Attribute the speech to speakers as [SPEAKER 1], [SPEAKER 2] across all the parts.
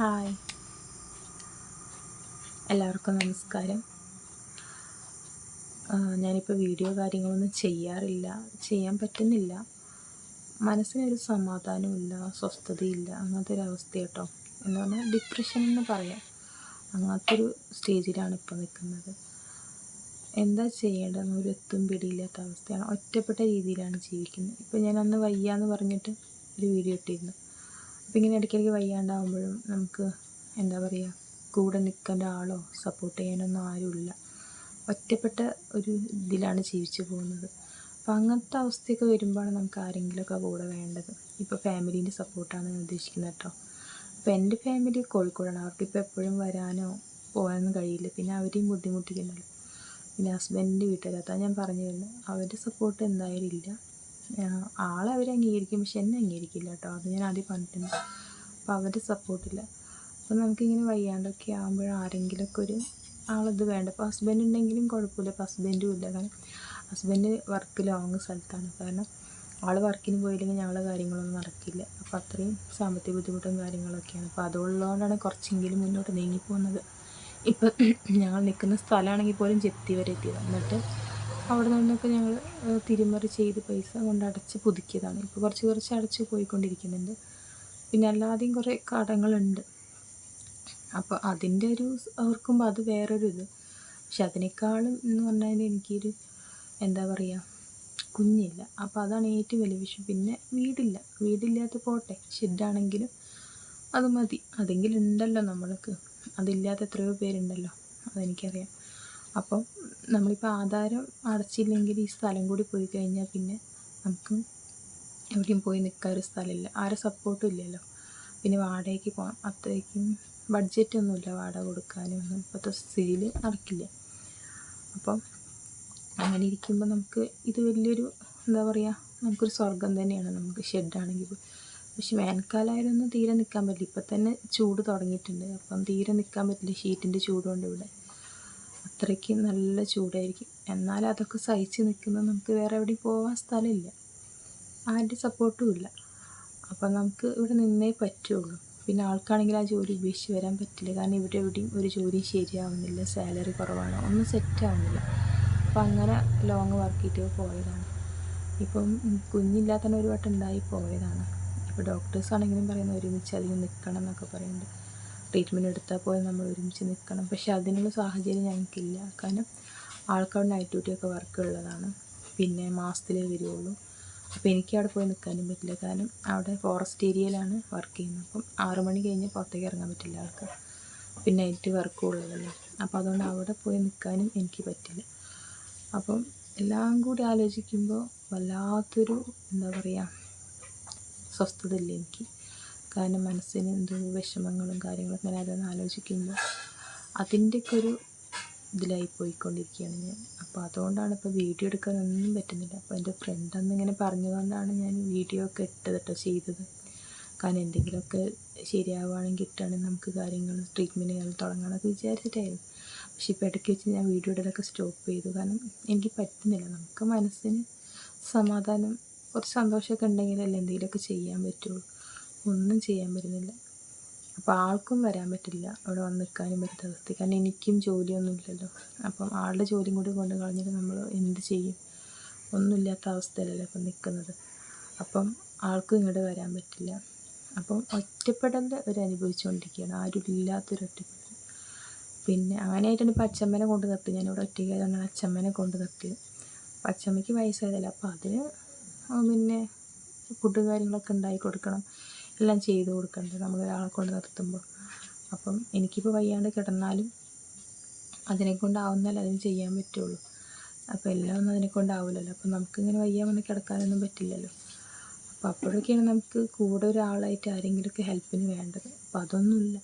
[SPEAKER 1] Hi. എല്ലാവർക്കും നമസ്കാരം. ഞാനിപ്പോൾ വീഡിയോ കാര്യങ്ങളൊന്നും ചെയ്യാറില്ല. ചെയ്യാൻ പറ്റുന്നില്ല. മനസ്സിനൊരു സമാധാനമില്ല സ്വസ്ഥതയില്ല അങ്ങനത്തെ ഒരു അവസ്ഥ കേട്ടോ എന്ന് പറഞ്ഞാൽ ഡിപ്രഷൻ എന്ന് പറയാം. അങ്ങനത്തെ ഒരു സ്റ്റേജിലാണ് ഇപ്പോൾ നിൽക്കുന്നത് എന്താ ചെയ്യേണ്ടതെന്ന് ഒരു എത്തും പിടിയില്ലാത്ത അവസ്ഥയാണ്. ഒറ്റപ്പെട്ട രീതിയിലാണ് ജീവിക്കുന്നത്. ഇപ്പോൾ ഞാൻ അന്ന് വയ്യാന്ന് പറഞ്ഞിട്ട് ഒരു വീഡിയോ ഇട്ടിരുന്നു. അപ്പോൾ ഇങ്ങനെ ഇടയ്ക്കിടയ്ക്ക് വയ്യാണ്ടാവുമ്പോഴും നമുക്ക് എന്താ പറയുക കൂടെ നിൽക്കേണ്ട ആളോ സപ്പോർട്ട് ചെയ്യാനൊന്നും ആരുമില്ല. ഒറ്റപ്പെട്ട ഒരു ഇതിലാണ് ജീവിച്ചു പോകുന്നത്. അപ്പോൾ അങ്ങനത്തെ അവസ്ഥയൊക്കെ വരുമ്പോഴാണ് നമുക്ക് ആരെങ്കിലുമൊക്കെ കൂടെ വേണ്ടത്. ഇപ്പോൾ ഫാമിലീന്റെ സപ്പോർട്ടാണ് ഞാൻ ഉദ്ദേശിക്കുന്നത് കേട്ടോ. അപ്പോൾ എന്റെ ഫാമിലി കോഴിക്കോടാണ്. അവർക്കിപ്പോൾ എപ്പോഴും വരാനോ പോകാനൊന്നും കഴിയില്ല. പിന്നെ അവരെയും ബുദ്ധിമുട്ടിക്കുന്നുള്ളൂ പിന്നെ ഹസ്ബൻഡിന്റെ വീട്ടുകാർ അതാ ഞാൻ പറഞ്ഞു വരുന്നത്. അവരുടെ സപ്പോർട്ട് എന്തായാലും ഇല്ല. ആളെ അവർ അംഗീകരിക്കും പക്ഷെ എന്നെ അംഗീകരിക്കില്ല കേട്ടോ അത് ഞാൻ ആദ്യം പറഞ്ഞിട്ടുണ്ട്. അപ്പോൾ അവരുടെ സപ്പോർട്ടില്ല അപ്പോൾ നമുക്കിങ്ങനെ വയ്യാണ്ടൊക്കെ ആകുമ്പോൾ ആരെങ്കിലുമൊക്കെ ഒരു ആളിത് വേണ്ട. അപ്പോൾ ഹസ്ബൻഡ് ഉണ്ടെങ്കിലും കുഴപ്പമില്ല. ഇപ്പോൾ ഹസ്ബൻഡും ഇല്ല. കാരണം ഹസ്ബൻഡ് വർക്ക് ലോങ് സ്ഥലത്താണ്. കാരണം ആൾ വർക്കിന് പോയില്ലെങ്കിൽ ഞങ്ങളുടെ കാര്യങ്ങളൊന്നും നടക്കില്ല. അപ്പോൾ അത്രയും സാമ്പത്തിക ബുദ്ധിമുട്ടും കാര്യങ്ങളൊക്കെയാണ്. അപ്പോൾ അതുള്ളതുകൊണ്ടാണ് കുറച്ചെങ്കിലും മുന്നോട്ട് നീങ്ങിപ്പോകുന്നത്. ഇപ്പം ഞങ്ങൾ നിൽക്കുന്ന സ്ഥലമാണെങ്കിൽ പോലും ജപ്തി വരെ എത്തിയത് എന്നിട്ട് അവിടെ നിന്നൊക്കെ ഞങ്ങൾ തിരിമറി ചെയ്ത് പൈസ കൊണ്ട് അടച്ച് പുതുക്കിയതാണ്. ഇപ്പോൾ കുറച്ച് കുറച്ച് അടച്ച് പോയിക്കൊണ്ടിരിക്കുന്നുണ്ട്. പിന്നെ അല്ലാതെയും കുറേ കടങ്ങളുണ്ട്. അപ്പോൾ അതിന്റെ ഒരു അവർക്കുമ്പോൾ അത് വേറൊരു ഇത്. പക്ഷെ അതിനേക്കാളും എന്ന് പറഞ്ഞാൽ എനിക്കൊരു എന്താ പറയുക കുഞ്ഞില്ല. അപ്പോൾ അതാണ് ഏറ്റവും വലിയ വിഷയം. പിന്നെ വീടില്ല. വീടില്ലാത്ത പോട്ടെ. ഷെഡാണെങ്കിലും അത് മതി. അതെങ്കിലും ഉണ്ടല്ലോ നമ്മൾക്ക്. അതില്ലാത്ത എത്രയോ പേരുണ്ടല്ലോ. അതെനിക്കറിയാം. അപ്പം നമ്മളിപ്പോൾ ആധാരം അടച്ചില്ലെങ്കിൽ ഈ സ്ഥലം കൂടി പോയി കഴിഞ്ഞാൽ പിന്നെ നമുക്ക് എവിടെയും പോയി നിൽക്കാൻ ഒരു സ്ഥലമില്ല. ആരും സപ്പോർട്ടും ഇല്ലല്ലോ. പിന്നെ വാടകയ്ക്ക് പോകാം അത്രയ്ക്കും ബഡ്ജറ്റൊന്നുമില്ല വാടക കൊടുക്കാനൊന്നും ഇപ്പോഴത്തെ സ്ഥിതിയിൽ നടക്കില്ല. അപ്പം അങ്ങനെ ഇരിക്കുമ്പോൾ നമുക്ക് ഇത് വലിയൊരു എന്താ പറയുക നമുക്കൊരു സ്വർഗം തന്നെയാണ്. നമുക്ക് ഷെഡാണെങ്കിൽ പക്ഷെ വേനൽക്കാലമായാലൊന്നും തീരെ നിൽക്കാൻ പറ്റില്ല. ഇപ്പം തന്നെ ചൂട് തുടങ്ങിയിട്ടുണ്ട്. അപ്പം തീരെ നിൽക്കാൻ പറ്റില്ല. ഷീറ്റിന്റെ ചൂടുകൊണ്ട് ഇവിടെ. അത്രയ്ക്ക് നല്ല ചൂടായിരിക്കും. എന്നാൽ അതൊക്കെ സഹിച്ച് നിൽക്കുന്ന നമുക്ക് വേറെ എവിടെയും പോകാൻ സ്ഥലമില്ല. ആരുടെ സപ്പോർട്ടും ഇല്ല. അപ്പം നമുക്ക് ഇവിടെ നിന്നേ പറ്റുള്ളൂ. പിന്നെ ആൾക്കാണെങ്കിൽ ആ ജോലി ഉപേക്ഷിച്ച് വരാൻ പറ്റില്ല. കാരണം ഇവിടെ എവിടെയും ഒരു ജോലി ശരിയാവുന്നില്ല. സാലറി കുറവാണ്. ഒന്നും സെറ്റ് ആവുന്നില്ല. അപ്പം അങ്ങനെ ലോങ് വർക്ക് ചെയ്തിട്ട് പോയതാണ്. ഇപ്പം കുഞ്ഞില്ലാത്തന്നെ ഒരു വട്ടം ഉണ്ടായി പോയതാണ്. ഇപ്പോൾ ഡോക്ടേഴ്സ് ആണെങ്കിലും പറയുന്നത് ഒരുമിച്ച് അധികം നിൽക്കണം എന്നൊക്കെ പറയുന്നുണ്ട്. ട്രീറ്റ്മെന്റ് എടുത്താൽ പോലും നമ്മൾ ഒരുമിച്ച് നിൽക്കണം പക്ഷേ അതിനുള്ള സാഹചര്യം ഞങ്ങൾക്കില്ല. കാരണം ആൾക്കാർ നൈറ്റ് ഡ്യൂട്ടിയൊക്കെ വർക്ക് ഉള്ളതാണ്. പിന്നെ മാസത്തിലേ വരുള്ളൂ അപ്പോൾ എനിക്ക് അവിടെ പോയി നിൽക്കാനും പറ്റില്ല. കാരണം അവിടെ ഫോറസ്റ്റ് ഏരിയയിലാണ് വർക്ക് ചെയ്യുന്നത്. അപ്പം ആറു മണി കഴിഞ്ഞ് പുറത്തേക്ക് ഇറങ്ങാൻ പറ്റില്ല ആൾക്ക്. പിന്നെ നൈറ്റ് വർക്കും ഉള്ളതല്ലേ. അപ്പോൾ അതുകൊണ്ട് അവിടെ പോയി നിൽക്കാനും എനിക്ക് പറ്റില്ല. അപ്പം എല്ലാം കൂടി ആലോചിക്കുമ്പോൾ വല്ലാത്തൊരു എന്താ പറയുക സ്വസ്ഥതയില്ല എനിക്ക്. കാരണം മനസ്സിന് എന്തോ വിഷമങ്ങളും കാര്യങ്ങളും ഇങ്ങനെ അതൊന്ന് ആലോചിക്കുമ്പോൾ അതിന്റെയൊക്കെ ഒരു ഇതിലായി പോയിക്കൊണ്ടിരിക്കുകയാണ് ഞാൻ. അപ്പോൾ അതുകൊണ്ടാണ് ഇപ്പോൾ വീഡിയോ എടുക്കാനൊന്നും പറ്റുന്നില്ല. അപ്പോൾ എന്റെ ഫ്രണ്ട് അന്ന് ഇങ്ങനെ പറഞ്ഞതുകൊണ്ടാണ് ഞാൻ വീഡിയോ ഒക്കെ ഇട്ടത് കേട്ടോ ചെയ്തത്. കാരണം എന്തെങ്കിലുമൊക്കെ ശരിയാവുകയാണെങ്കിൽ ഇട്ടാണെങ്കിൽ നമുക്ക് കാര്യങ്ങൾ ട്രീറ്റ്മെന്റ് കാര്യങ്ങൾ തുടങ്ങാമെന്നൊക്കെ വിചാരിച്ചിട്ടായിരുന്നു. പക്ഷേ ഇപ്പോൾ ഇടയ്ക്ക് വെച്ച് ഞാൻ വീഡിയോ ഇടലൊക്കെ സ്റ്റോപ്പ് ചെയ്തു. കാരണം എനിക്ക് പറ്റുന്നില്ല. നമുക്ക് മനസ്സിന് സമാധാനം കുറച്ച് സന്തോഷമൊക്കെ ഉണ്ടെങ്കിലല്ലേ എന്തെങ്കിലുമൊക്കെ ചെയ്യാൻ പറ്റുള്ളൂ. ഒന്നും ചെയ്യാൻ പറ്റുന്നില്ല. അപ്പോൾ ആൾക്കും വരാൻ പറ്റില്ല. അവിടെ വന്ന് നിൽക്കാനും പറ്റാത്ത അവസ്ഥ. കാരണം എനിക്കും ജോലിയൊന്നും ഇല്ലല്ലോ. അപ്പം ആളുടെ ജോലിയും കൂടി കൊണ്ട് കളഞ്ഞിട്ട് നമ്മൾ എന്ത് ചെയ്യും? ഒന്നുമില്ലാത്ത അവസ്ഥയിലല്ലേ ഇപ്പം നിൽക്കുന്നത്. അപ്പം ആൾക്കും ഇങ്ങോട്ട് വരാൻ പറ്റില്ല. അപ്പം ഒറ്റപ്പെടൽ ഒരു അനുഭവിച്ചുകൊണ്ടിരിക്കുകയാണ്. ആരും ഇല്ലാത്തൊരു ഒറ്റപ്പെടൽ പിന്നെ അങ്ങനെയായിട്ടാണ് ഇപ്പോൾ അച്ഛമ്മനെ കൊണ്ട് നിർത്തി ഞാനിവിടെ ഒറ്റയ്ക്കായതുകൊണ്ടാണ് അച്ഛമ്മനെ കൊണ്ട് നിർത്തിയത്. അപ്പം അച്ഛമ്മയ്ക്ക് വയസ്സായതല്ല. അപ്പോൾ അതിന് പിന്നെ ഫുഡ് കാര്യങ്ങളൊക്കെ ഉണ്ടാക്കി കൊടുക്കണം. എല്ലാം ചെയ്ത് കൊടുക്കേണ്ടത് നമ്മൾ ഒരാളെ കൊണ്ട് നിർത്തുമ്പോൾ. അപ്പം എനിക്കിപ്പോൾ വയ്യാണ്ട് കിടന്നാലും അതിനെ കൊണ്ടാവുന്നല്ലേ അതിന് ചെയ്യാൻ പറ്റുള്ളൂ. അപ്പോൾ എല്ലാം ഒന്നും അതിനെ കൊണ്ടാവില്ലല്ലോ അപ്പം നമുക്കിങ്ങനെ വയ്യാൻ വന്ന് കിടക്കാനൊന്നും പറ്റില്ലല്ലോ. അപ്പോൾ അപ്പോഴൊക്കെയാണ് നമുക്ക് കൂടെ ഒരാളായിട്ട് ആരെങ്കിലുമൊക്കെ ഹെൽപ്പിന് വേണ്ടത്. അപ്പം അതൊന്നുമില്ല.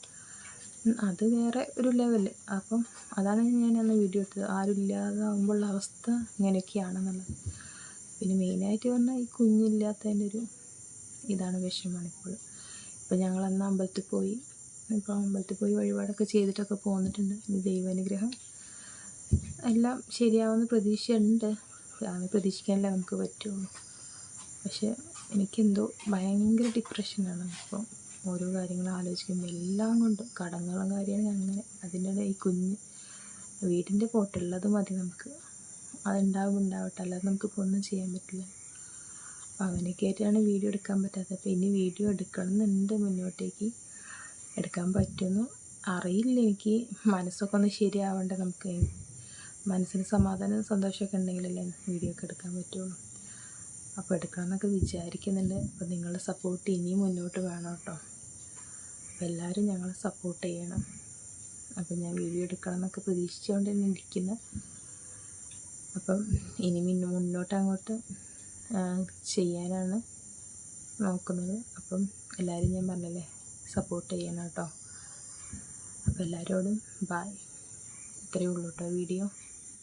[SPEAKER 1] അത് വേറെ ഒരു ലെവൽ. അപ്പം അതാണ് ഞാൻ അന്ന് വീഡിയോ എടുത്തത്. ആരും ഇല്ലാതാവുമ്പോഴുള്ള അവസ്ഥ ഇങ്ങനെയൊക്കെയാണെന്നുള്ളത്. പിന്നെ മെയിനായിട്ട് പറഞ്ഞാൽ ഈ കുഞ്ഞില്ലാത്തതിന്റെ ഒരു ഇതാണ് വിഷമമാണ് ഇപ്പോൾ. ഇപ്പം ഞങ്ങൾ അന്ന് അമ്പലത്തിൽ പോയി. ഇപ്പോൾ അമ്പലത്തിൽ പോയി വഴിപാടൊക്കെ ചെയ്തിട്ടൊക്കെ പോന്നിട്ടുണ്ട്. ദൈവാനുഗ്രഹം. എല്ലാം ശരിയാവുന്ന പ്രതീക്ഷയുണ്ട്. അങ്ങനെ പ്രതീക്ഷിക്കാനല്ലേ നമുക്ക് പറ്റുള്ളൂ. പക്ഷേ എനിക്കെന്തോ ഭയങ്കര ഡിപ്രഷനാണ്. ഇപ്പം ഓരോ കാര്യങ്ങൾ ആലോചിക്കുമ്പോൾ എല്ലാം കൊണ്ട് കടങ്ങളും കാര്യമാണ് അങ്ങനെ അതിന്റെ ഈ കുഞ്ഞ് വീടിന്റെ പോട്ടുള്ളത് മതി നമുക്ക്. അതുണ്ടാവും ഉണ്ടാവട്ടെ. അല്ലാതെ നമുക്കിപ്പോൾ ഒന്നും ചെയ്യാൻ പറ്റില്ല. അപ്പം അങ്ങനെയൊക്കെ ആയിട്ടാണ് വീഡിയോ എടുക്കാൻ പറ്റാത്തത്. അപ്പോൾ ഇനി വീഡിയോ എടുക്കണം എന്നുണ്ട് മുന്നോട്ടേക്ക്. എടുക്കാൻ പറ്റുമെന്ന് അറിയില്ല എനിക്ക്. മനസ്സൊക്കെ ഒന്ന് ശരിയാവണ്ടേ നമുക്ക്? മനസ്സിന് സമാധാനം സന്തോഷമൊക്കെ ഉണ്ടെങ്കിലല്ലേ വീഡിയോ ഒക്കെ എടുക്കാൻ പറ്റുള്ളൂ. അപ്പോൾ എടുക്കണം എന്നൊക്കെ വിചാരിക്കുന്നുണ്ട്. അപ്പോൾ നിങ്ങളുടെ സപ്പോർട്ട് ഇനിയും മുന്നോട്ട് വേണം കേട്ടോ. അപ്പോൾ എല്ലാവരും ഞങ്ങളെ സപ്പോർട്ട് ചെയ്യണം. അപ്പോൾ ഞാൻ വീഡിയോ എടുക്കണം എന്നൊക്കെ പ്രതീക്ഷിച്ചുകൊണ്ട് തന്നെ ഇരിക്കുന്നത് അപ്പം ഇനി മുന്നോ- മുന്നോട്ട് അങ്ങോട്ട് ചെയ്യാനാണ് നോക്കുന്നത്. അപ്പം എല്ലാവരും ഞാൻ പറഞ്ഞല്ലേ സപ്പോർട്ട് ചെയ്യണം കേട്ടോ. അപ്പോൾ എല്ലാവരോടും ബായ് ഇത്രയേ ഉള്ളൂ കേട്ടോ വീഡിയോ